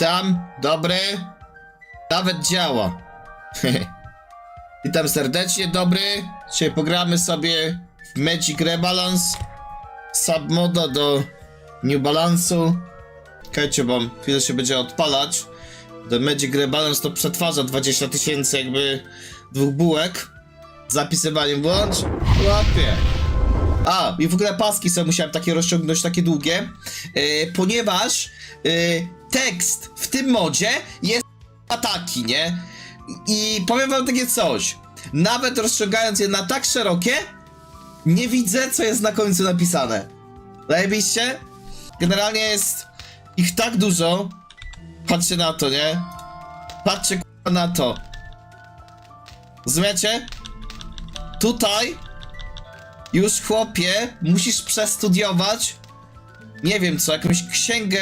Witam, dobry. Nawet działa. Witam serdecznie, dobry. Dzisiaj pogramy sobie w Magic Rebalance. Submoda do New Balance'u. Czekajcie, bo chwilę się będzie odpalać. Do Magic Rebalance to przetwarza 20 tysięcy jakby dwóch bułek. Zapisywaniem włącz. Łapie. A, i w ogóle paski sobie musiałem takie rozciągnąć, takie długie, yy, ponieważ yy, tekst w tym modzie jest ataki, nie? I powiem wam takie coś. Nawet rozciągając je na tak szerokie, nie widzę, co jest na końcu napisane. Zajebiście? Generalnie jest ich tak dużo. Patrzcie na to, nie? Patrzcie na to. Rozumiecie? Tutaj już chłopie, musisz przestudiować nie wiem co, jakąś księgę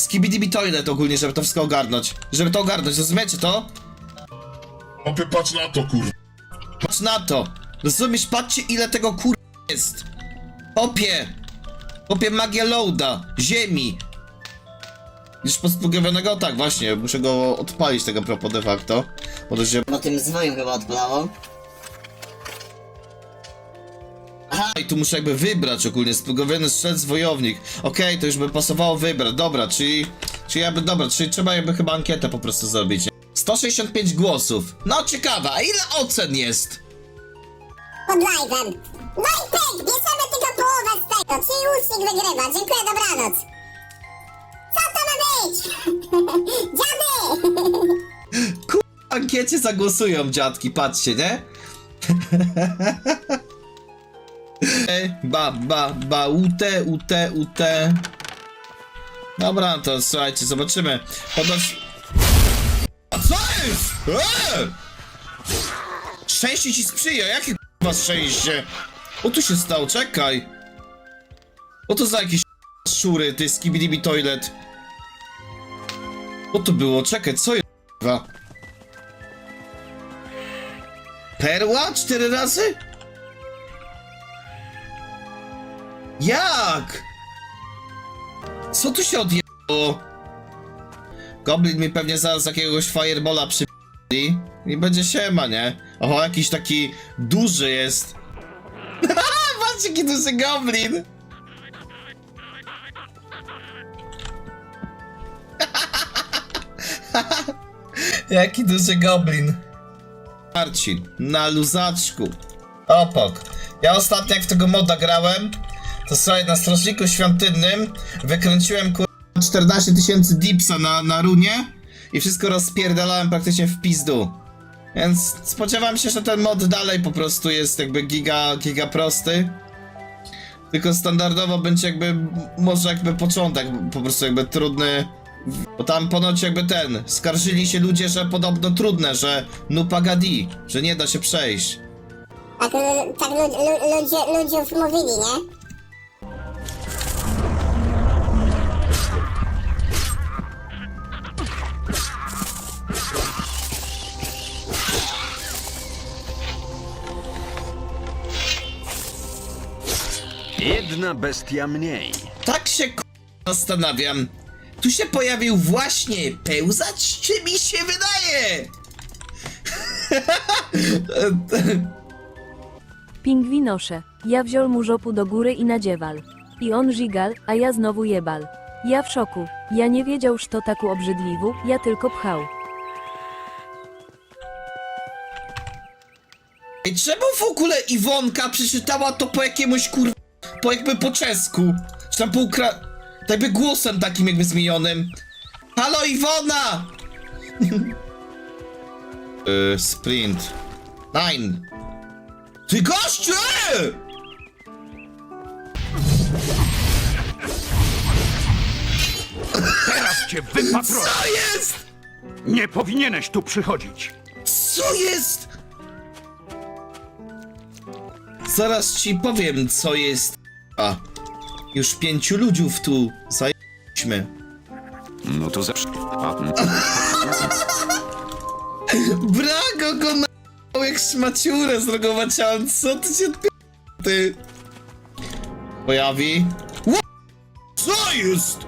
Skibidi Toilet ogólnie, żeby to wszystko ogarnąć. Żeby to ogarnąć, rozumiecie to? Opie, patrz na to, kur... Patrz na to. Rozumiesz, patrzcie ile tego kur... jest. Opie. Opie magia loada, ziemi. Już posplugowionego? Tak, właśnie, muszę go odpalić tego propos de facto. Bo to się... Bo tym zwojem chyba odpalało. I tu muszę jakby wybrać ogólnie, splugowiony strzelec wojownik. Okej, to już by pasowało wybrać, dobra, czyli... Czyli jakby, dobra, czyli trzeba jakby chyba ankietę po prostu zrobić. nie? 165 głosów. No ciekawe, a ile ocen jest? pod live'em. No i pyk, bierzemy tylko połowę z tego, czyli łucznik wygrywa. Dziękuję, dobranoc. Co to ma być? Dziady! W ankiecie zagłosują dziadki, patrzcie, nie? E, ba, ba, ba, ute, ute, ute. Dobra, to słuchajcie, zobaczymy. A co jest? Eee! Szczęście ci sprzyja, jakie k***a szczęście? O tu się stało, czekaj. O to za jakieś szury, ty skibidi toilet. O to było, czekaj, co jest k***a? Perła? Cztery razy? Jak? Co tu się odjebało? Goblin mi pewnie zaraz jakiegoś firebola przypili i będzie siema, nie? Oho, jakiś taki duży jest. Patrz, jaki duży goblin! jaki duży goblin. Marcin, na luzaczku. Opok. Ja ostatnio jak w tego moda grałem, to słuchaj, na strażniku świątynnym wykręciłem kur... 14 tysięcy dipsa na, na runie i wszystko rozpierdalałem praktycznie w pizdu. Więc spodziewam się, że ten mod dalej po prostu jest jakby giga, giga prosty. Tylko standardowo będzie jakby, może jakby początek po prostu jakby trudny. Bo tam ponoć jakby ten, skarżyli się ludzie, że podobno trudne, że nupagadi, że nie da się przejść. Tak, tak lu- lu- ludzie, ludziów mówili, nie? Jedna bestia mniej. Tak się k- zastanawiam. Tu się pojawił właśnie pełzacz, czy mi się wydaje? Pingwinosze. Ja wziął mu żopu do góry i nadziewal. I on żigal, a ja znowu jebal. Ja w szoku. Ja nie wiedział, że to taku obrzydliwu, ja tylko pchał. Ej, czemu w ogóle Iwonka przeczytała to po jakiemuś kur... po jakby po czesku? Czy tam po ukra... Tak jakby głosem takim jakby zmienionym. Halo Iwona! yy, sprint. Nine. Ty gościu! e! Teraz cię wypatroszę! Co jest? Nie powinieneś tu przychodzić! Co jest? Zaraz ci powiem, co jest. A. Już pięciu ludziów tu zajęliśmy. No to zawsze... Brago go na jak szmaciurę zrogowaciałem. Co ty się odpi... Ty. Pojawi. Ło- Co jest?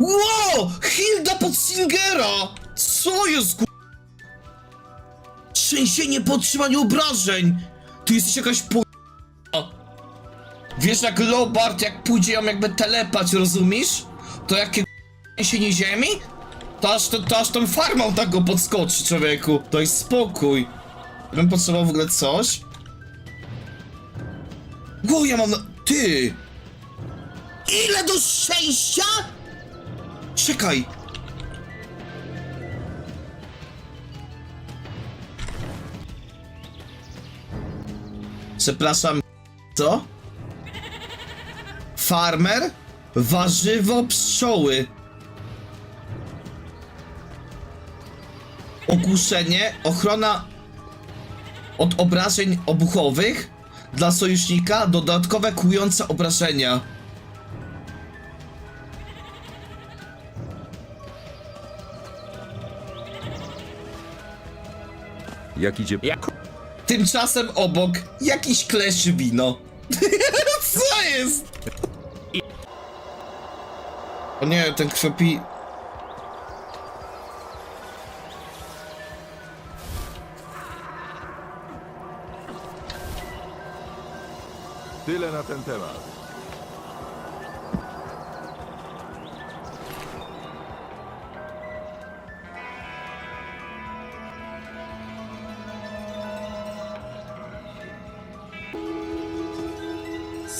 Ło! Hilda Potzingera! Co jest ku... Trzęsienie po otrzymaniu obrażeń! Ty jesteś jakaś po... Wiesz jak Lobart, jak pójdzie ją jakby telepać, rozumiesz? To jakie trzęsienie ziemi? To aż, to, to aż tą farmą tak go podskoczy, człowieku. Jest spokój. Bym potrzebował w ogóle coś. Go, ja mam. Ty! Ile do szczęścia? Czekaj. Przepraszam, co? Farmer? Warzywo pszczoły. Ogłuszenie, ochrona od obrażeń obuchowych dla sojusznika, dodatkowe kłujące obrażenia. Jak idzie? Jak Tymczasem obok jakiś kleszy wino. Co jest? O nie, ten krwopi... Tyle na ten temat.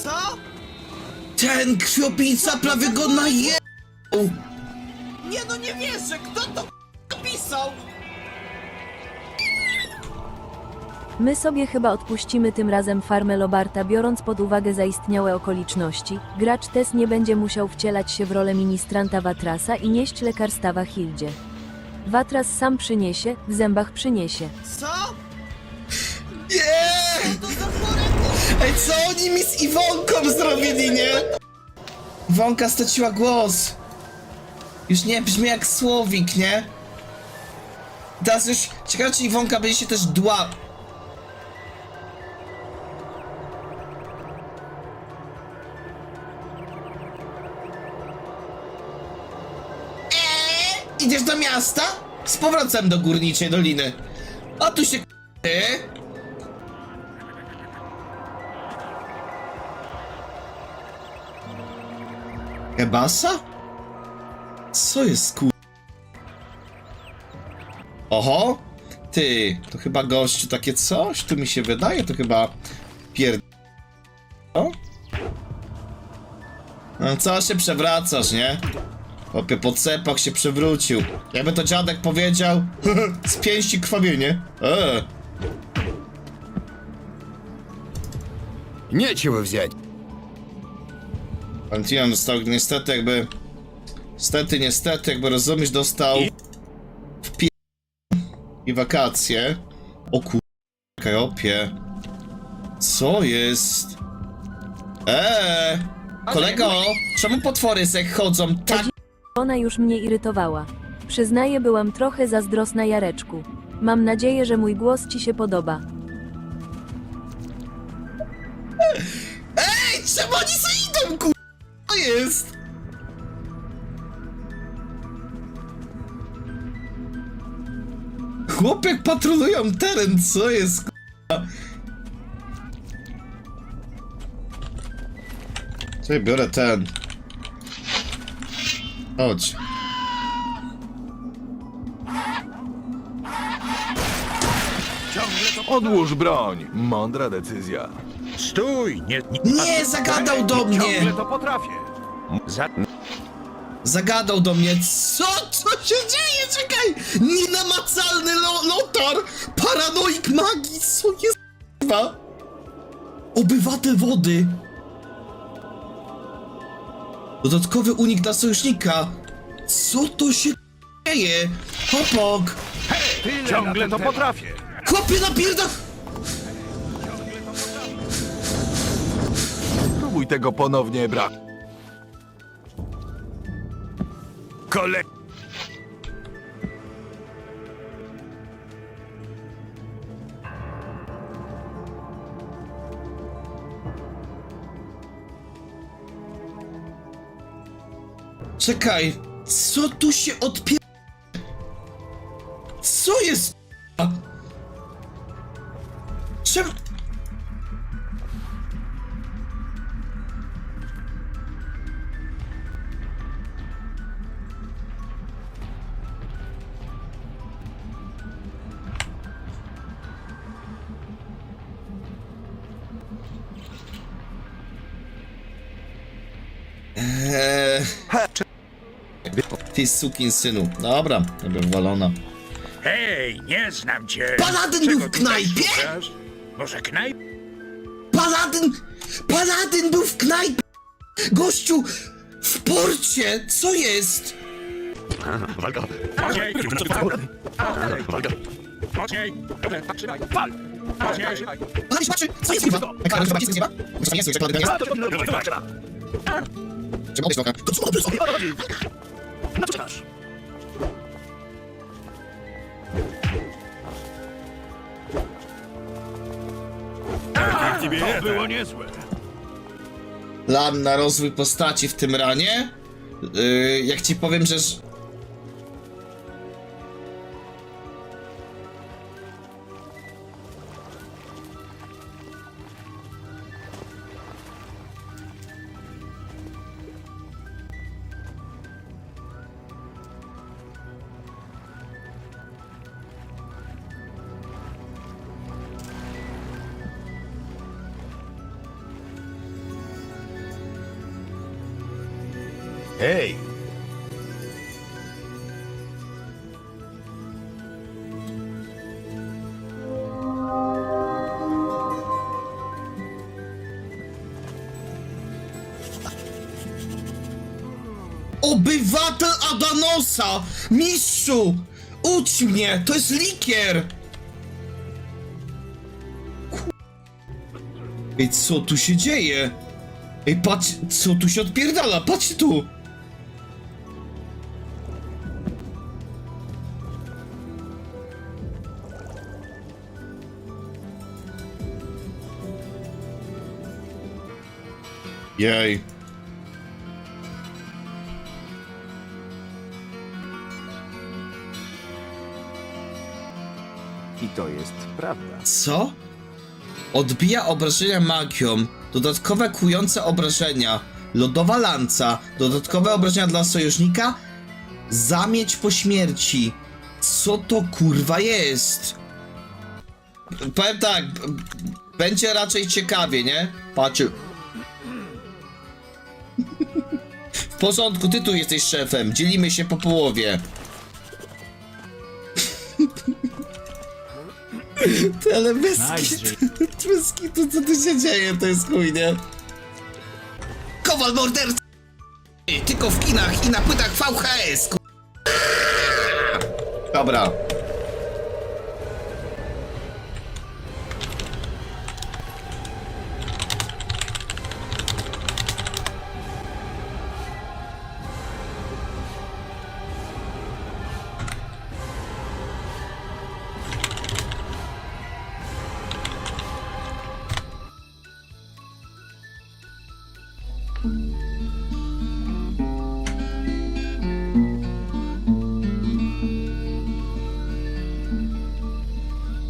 Co? Ten krwiopijca prawie go naje... Nie wierzę, kto to pisał? My sobie chyba odpuścimy tym razem farmę Lobarta, biorąc pod uwagę zaistniałe okoliczności. Gracz Tess nie będzie musiał wcielać się w rolę ministranta Watrasa i nieść lekarstawa Hildzie. Watras sam przyniesie, w zębach przyniesie. Co? Nie! Ej, co oni mi z Iwonką zrobili, nie? Iwonka straciła głos. Już nie brzmi jak słowik, nie? Teraz już... Ciekawe, czy Iwonka będzie się też dła... Eee, Idziesz do miasta? Z powrotem do Górniczej Doliny. A tu się... Ty? Ebasa? Co jest kur... Oho! Ty, to chyba gościu takie coś, tu mi się wydaje, to chyba pierd... O? No co się przewracasz, nie? Opie po cepach się przewrócił. Jakby to dziadek powiedział, z pięści krwawienie. Eee. Нечего взять. Pantheon dostał niestety jakby... Niestety, niestety, jakby rozumiesz, dostał... W pie... I wakacje. O kur... Kajopie. Co jest? Eee! Kolego! Czemu potwory se chodzą tak... Ona już mnie irytowała. Przyznaję, byłam trochę zazdrosna Jareczku. Mam nadzieję, że mój głos ci się podoba. Chłopiek patrolują teren, co jest, k***a? Czekaj, biorę ten. Chodź. Odłóż broń. Mądra decyzja. Stój! Nie, nie, Nie, zagadał do mnie! Ciągle to potrafię. za, Zagadał do mnie, co? Co się dzieje? Czekaj! Nienamacalny lo lotar! Paranoik magii, co jest k***a? Obywatel wody! Dodatkowy unik dla sojusznika! Co to się dzieje? Hopok! Ciągle to potrafię. Chłopie napierda... Próbuj tego ponownie, brat. Kole... Czekaj! Co tu się odpier... Eee... Ty sukin synu. Dobra, dobra, walona. Hej, nie znam cię. Paladyn Czego był w tutaj knajpie? szukasz? Może knajp? Paladyn! Paladyn był w knajpie! Gościu! W porcie! Co jest? Mocniej! Mocniej! Wal! Mocniej! Paladyn się patrzy! Co jest kurwa? Jak Paladyn zobaczy, co jest nieba? Muszę nie jest, Paladyn jest. Trzeba odejść trochę. To co odejść? To było niezłe. Plan na rozwój postaci w tym ranie? Yy, jak ci powiem, że... ż- Hej! Obywatel Adanosa! Mistrzu! Ucz mnie! To jest likier! Ej, co tu się dzieje? Ej, patrz, co tu się odpierdala? Patrz tu! Jej. I to jest prawda. Co? Odbija obrażenia magią. Dodatkowe kujące obrażenia. Lodowa lanca. Dodatkowe obrażenia dla sojusznika. Zamieć po śmierci. Co to kurwa jest? Powiem tak. b- Będzie raczej ciekawie, nie? Patrz. W porządku, ty tu jesteś szefem. Dzielimy się po połowie. Ty, ale bez kitu, bez kitu, co tu się dzieje, to jest chuj, nie? Kowal morderca! Tylko w kinach i na płytach VHS, ku... Dobra.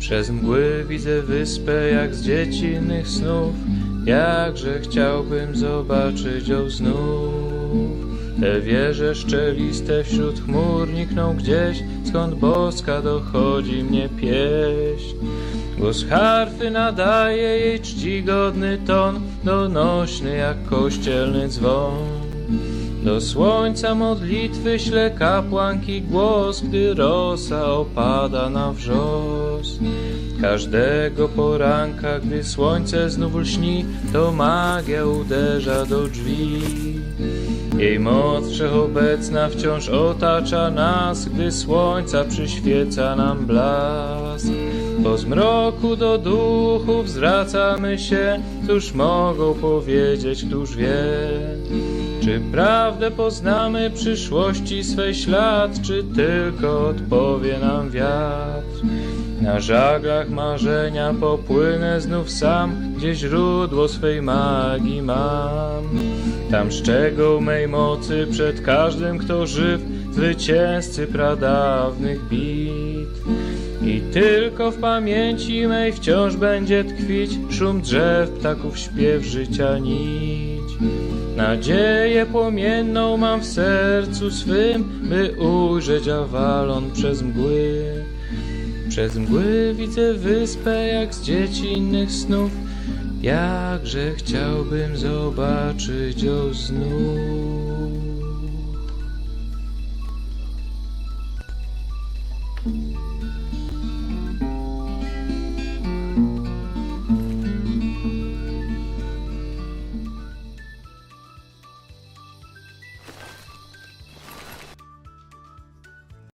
Przez mgły widzę wyspę jak z dziecinnych snów. Jakże chciałbym zobaczyć ją znów. Te wieże szczeliste wśród chmur nikną gdzieś Skąd boska dochodzi mnie pieśń. Głos harfy nadaje jej czcigodny ton Donośny jak kościelny dzwon do słońca modlitwy śle kapłanki głos, gdy rosa opada na wrzos. Każdego poranka, gdy słońce znów lśni, to magia uderza do drzwi. Jej moc wszechobecna wciąż otacza nas, gdy słońca przyświeca nam blask. Po zmroku do duchów zwracamy się, cóż mogą powiedzieć, któż wie? Czy prawdę poznamy przyszłości swej ślad, czy tylko odpowie nam wiatr? Na żaglach marzenia popłynę znów sam, gdzie źródło swej magii mam. Tam szczegół mej mocy przed każdym, kto żyw, zwycięzcy pradawnych bitw. I tylko w pamięci mej wciąż będzie tkwić szum drzew, ptaków śpiew życia nić. Nadzieję płomienną mam w sercu swym, by ujrzeć Avalon przez mgły. Przez mgły widzę wyspę jak z dziecinnych snów, jakże chciałbym zobaczyć ją znów.